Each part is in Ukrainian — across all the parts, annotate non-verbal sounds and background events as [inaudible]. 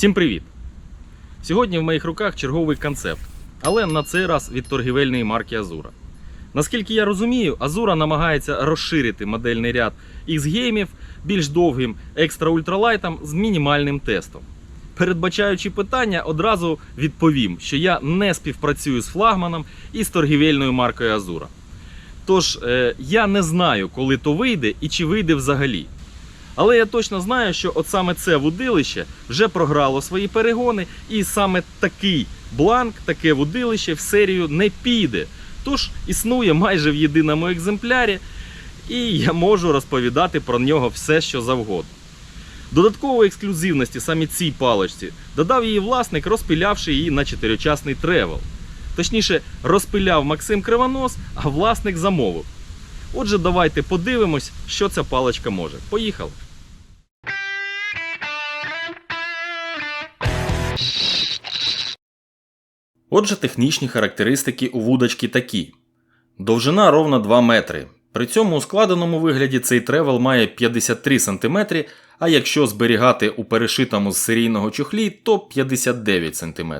Всім привіт! Сьогодні в моїх руках черговий концепт, але на цей раз від торгівельної марки Азура. Наскільки я розумію, Азура намагається розширити модельний ряд X-геймів більш довгим екстра-ультралайтом з мінімальним тестом. Передбачаючи питання, одразу відповім, що я не співпрацюю з флагманом і з торгівельною маркою Азура. Тож е, я не знаю, коли то вийде і чи вийде взагалі. Але я точно знаю, що от саме це вудилище вже програло свої перегони, і саме такий бланк, таке вудилище в серію не піде. Тож існує майже в єдиному екземплярі, і я можу розповідати про нього все, що завгодно. Додаткової ексклюзивності саме цій паличці додав її власник, розпилявши її на чотирьохчасний тревел. Точніше, розпиляв Максим Кривонос, а власник замовив. Отже, давайте подивимось, що ця паличка може. Поїхали! Отже, технічні характеристики у вудочки такі: довжина ровно 2 метри. При цьому у складеному вигляді цей тревел має 53 см, а якщо зберігати у перешитому з серійного чохлі, то 59 см.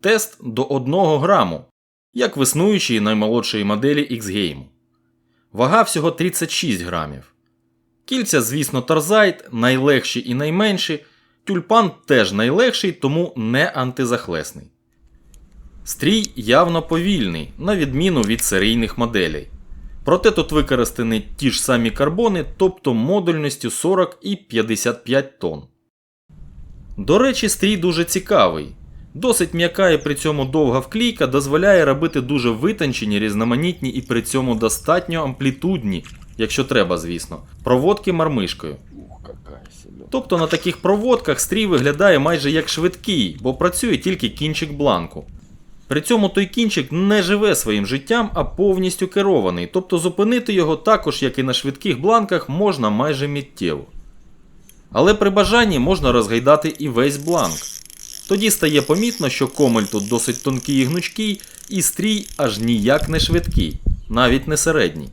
Тест до 1 граму, як в існуючій наймолодшої моделі X-Game. Вага всього 36 грамів. Кільця, звісно, торзайт, найлегші і найменші. Тюльпан теж найлегший, тому не антизахлесний. Стрій явно повільний, на відміну від серійних моделей. Проте тут використані ті ж самі карбони, тобто модульністю 40 і 55 тонн. До речі, стрій дуже цікавий. Досить м'яка і при цьому довга вклійка дозволяє робити дуже витончені, різноманітні і при цьому достатньо амплітудні, якщо треба, звісно, проводки мармишкою. Тобто на таких проводках стрій виглядає майже як швидкий, бо працює тільки кінчик бланку. При цьому той кінчик не живе своїм життям, а повністю керований, тобто зупинити його також, як і на швидких бланках, можна майже миттєво. Але при бажанні можна розгайдати і весь бланк. Тоді стає помітно, що комель тут досить тонкий і гнучкий, і стрій аж ніяк не швидкий, навіть не середній.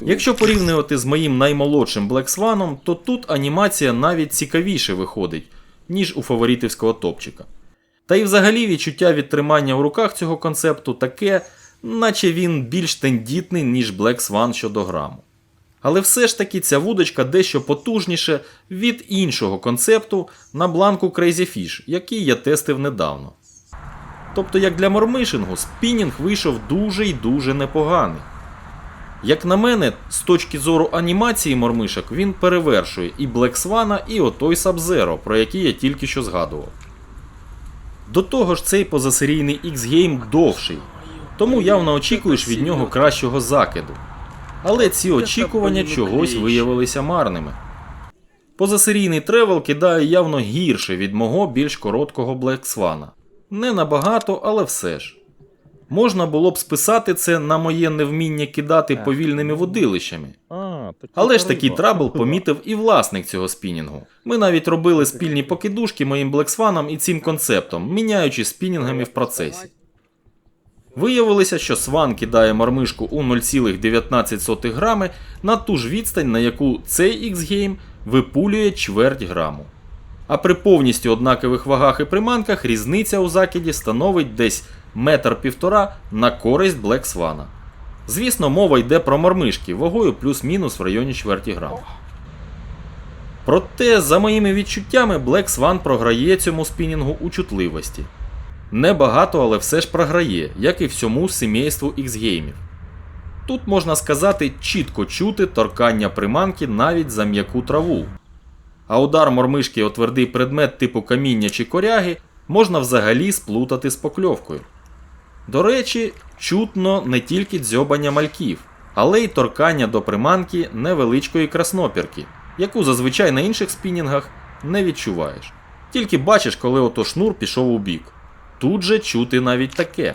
Якщо порівнювати з моїм наймолодшим Black Swan, то тут анімація навіть цікавіше виходить, ніж у фаворитівського топчика. Та й взагалі відчуття від тримання в руках цього концепту таке, наче він більш тендітний, ніж Black Swan щодо граму. Але все ж таки ця вудочка дещо потужніше від іншого концепту на бланку Crazy Fish, який я тестив недавно. Тобто, як для мормишингу, спінінг вийшов дуже й дуже непоганий. Як на мене, з точки зору анімації мормишок, він перевершує і Black Swan, і отой Sub-Zero, про який я тільки що згадував. До того ж, цей позасерійний X-Game довший, тому явно очікуєш від нього кращого закиду. Але ці очікування чогось виявилися марними. Позасерійний тревел кидає явно гірше від мого більш короткого Black Swan. Не набагато, але все ж. Можна було б списати це на моє невміння кидати повільними водилищами. Але ж такий трабл [laughs] помітив і власник цього спінінгу. Ми навіть робили спільні покидушки моїм Блексваном і цим концептом, міняючи спінінгами в процесі. Виявилося, що сван кидає мармишку у 0,19 грами на ту ж відстань, на яку цей X-Game випулює чверть граму. А при повністю однакових вагах і приманках різниця у закиді становить десь метр півтора на користь Black Swan. Звісно, мова йде про мормишки вагою плюс-мінус в районі чверті грама. Проте, за моїми відчуттями, Black Swan програє цьому спінінгу у чутливості. Небагато, але все ж програє, як і всьому сімейству X-геймів. Тут можна сказати чітко чути торкання приманки навіть за м'яку траву. А удар мормишки о твердий предмет типу каміння чи коряги можна взагалі сплутати з покльовкою. До речі, чутно не тільки дзьобання мальків, але й торкання до приманки невеличкої краснопірки, яку зазвичай на інших спінінгах не відчуваєш. Тільки бачиш, коли ото шнур пішов у бік. Тут же чути навіть таке.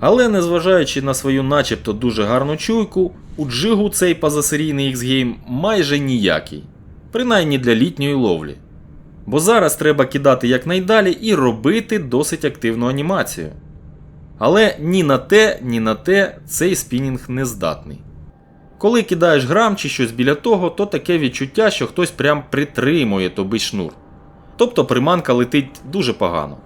Але незважаючи на свою начебто дуже гарну чуйку, у джигу цей позасерійний X-Game майже ніякий, принаймні для літньої ловлі. Бо зараз треба кидати якнайдалі і робити досить активну анімацію. Але ні на те, ні на те цей спінінг не здатний. Коли кидаєш грам чи щось біля того, то таке відчуття, що хтось прям притримує тобі шнур. Тобто приманка летить дуже погано.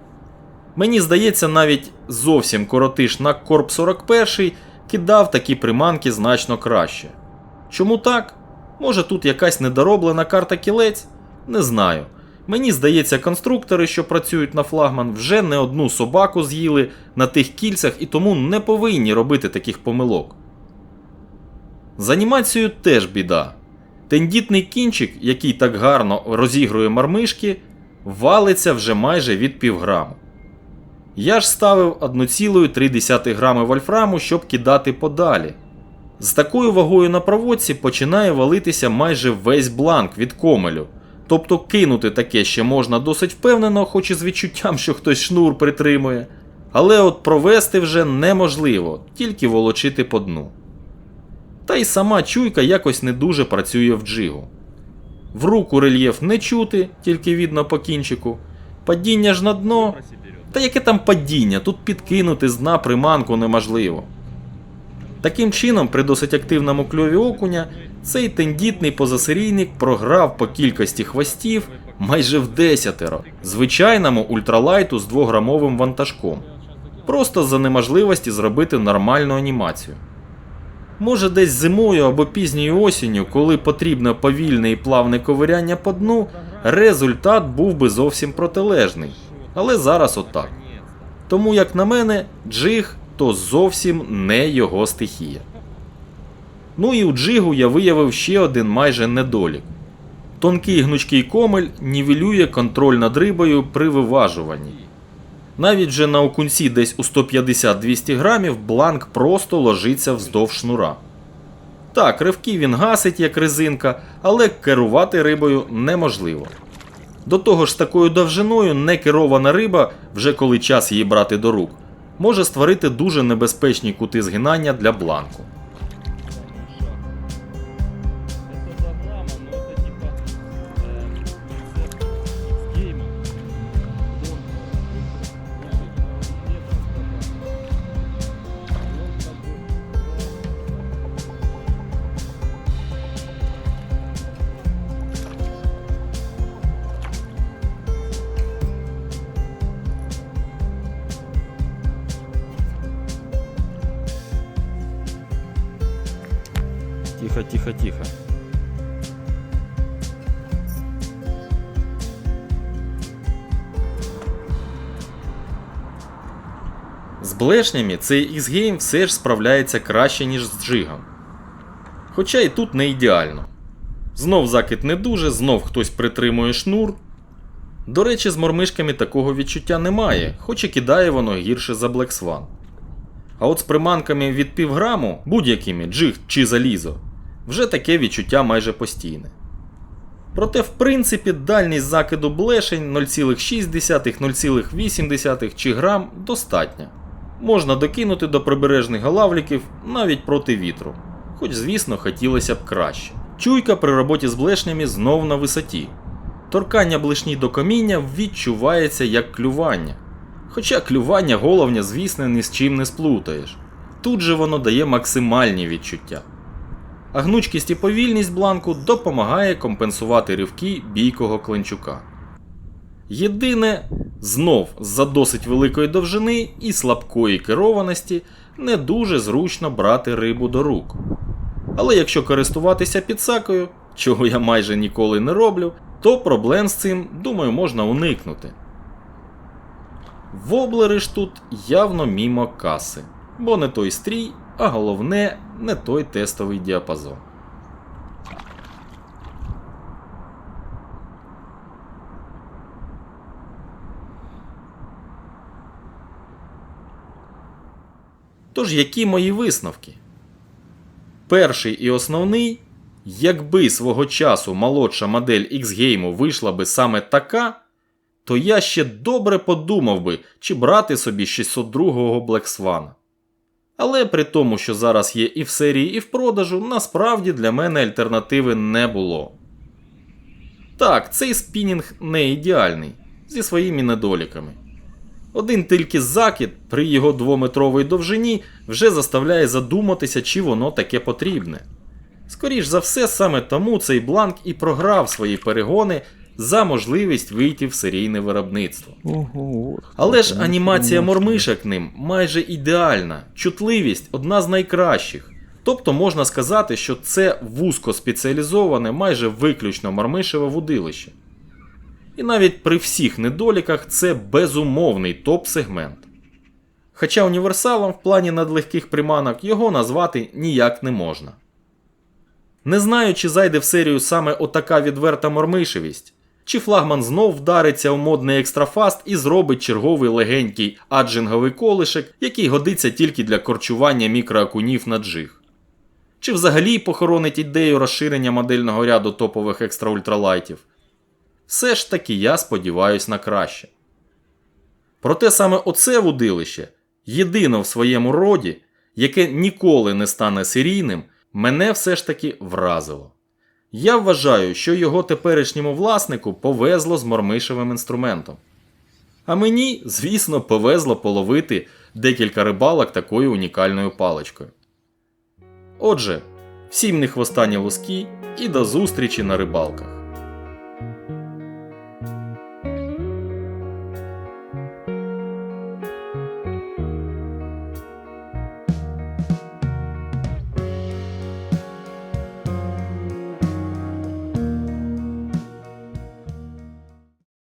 Мені здається, навіть зовсім коротиш на Корп 41 кидав такі приманки значно краще. Чому так? Може тут якась недороблена карта кілець? Не знаю. Мені здається, конструктори, що працюють на флагман, вже не одну собаку з'їли на тих кільцях і тому не повинні робити таких помилок. З анімацією теж біда. Тендітний кінчик, який так гарно розігрує мармишки, валиться вже майже від півграму. Я ж ставив 1,3 грами вольфраму, щоб кидати подалі. З такою вагою на проводці починає валитися майже весь бланк від комелю. Тобто кинути таке ще можна досить впевнено, хоч і з відчуттям, що хтось шнур притримує. Але от провести вже неможливо, тільки волочити по дну. Та й сама чуйка якось не дуже працює в джигу. В руку рельєф не чути, тільки видно по кінчику. Падіння ж на дно. Та яке там падіння, тут підкинути з дна приманку неможливо. Таким чином, при досить активному кльові окуня, цей тендітний позасерійник програв по кількості хвостів майже в десятеро звичайному ультралайту з 2-грамовим вантажком. Просто за неможливості зробити нормальну анімацію. Може, десь зимою або пізньою осінню, коли потрібно повільне і плавне ковиряння по дну, результат був би зовсім протилежний. Але зараз отак. Тому, як на мене, джиг то зовсім не його стихія. Ну і у джигу я виявив ще один майже недолік. Тонкий гнучкий комель нівелює контроль над рибою при виважуванні. Навіть вже на окунці десь у 150-200 грамів бланк просто ложиться вздовж шнура. Так, ривки він гасить як резинка, але керувати рибою неможливо. До того ж, такою довжиною некерована риба, вже коли час її брати до рук, може створити дуже небезпечні кути згинання для бланку. Тихо, тихо, тихо. З блешнями цей X-Game все ж справляється краще, ніж з джигом. Хоча і тут не ідеально. Знов закид не дуже, знов хтось притримує шнур. До речі, з мормишками такого відчуття немає, хоч і кидає воно гірше за Black Swan. А от з приманками від півграму, будь-якими джиг чи залізо, вже таке відчуття майже постійне. Проте, в принципі, дальність закиду блешень 0,6-0,8 чи грам достатня. Можна докинути до прибережних галавліків навіть проти вітру, хоч, звісно, хотілося б краще. Чуйка при роботі з блешнями знов на висоті. Торкання блешні до каміння відчувається як клювання. Хоча клювання головня, звісно, ні з чим не сплутаєш. Тут же воно дає максимальні відчуття. А гнучкість і повільність бланку допомагає компенсувати ривки бійкого кленчука. Єдине, знов з-за досить великої довжини і слабкої керованості не дуже зручно брати рибу до рук. Але якщо користуватися підсакою, чого я майже ніколи не роблю, то проблем з цим, думаю, можна уникнути. Воблери ж тут явно мімо каси, бо не той стрій, а головне, не той тестовий діапазон. Тож, які мої висновки? Перший і основний, якби свого часу молодша модель X-Game вийшла би саме така, то я ще добре подумав би, чи брати собі 602-го Black Swan. Але при тому, що зараз є і в серії, і в продажу, насправді для мене альтернативи не було. Так, цей спінінг не ідеальний, зі своїми недоліками. Один тільки закид при його двометровій довжині вже заставляє задуматися, чи воно таке потрібне. Скоріш за все, саме тому цей бланк і програв свої перегони за можливість вийти в серійне виробництво. Але ж анімація мормишок ним майже ідеальна, чутливість одна з найкращих. Тобто можна сказати, що це вузько спеціалізоване, майже виключно мормишеве вудилище. І навіть при всіх недоліках це безумовний топ-сегмент. Хоча універсалом в плані надлегких приманок його назвати ніяк не можна. Не знаю, чи зайде в серію саме отака відверта мормишевість, чи флагман знов вдариться у модний екстрафаст і зробить черговий легенький аджинговий колишек, який годиться тільки для корчування мікроакунів на джиг. Чи взагалі похоронить ідею розширення модельного ряду топових екстра-ультралайтів. Все ж таки я сподіваюсь на краще. Проте саме оце вудилище, єдине в своєму роді, яке ніколи не стане серійним, мене все ж таки вразило. Я вважаю, що його теперішньому власнику повезло з мормишевим інструментом. А мені, звісно, повезло половити декілька рибалок такою унікальною паличкою. Отже, всім не хвостані луски і до зустрічі на рибалках.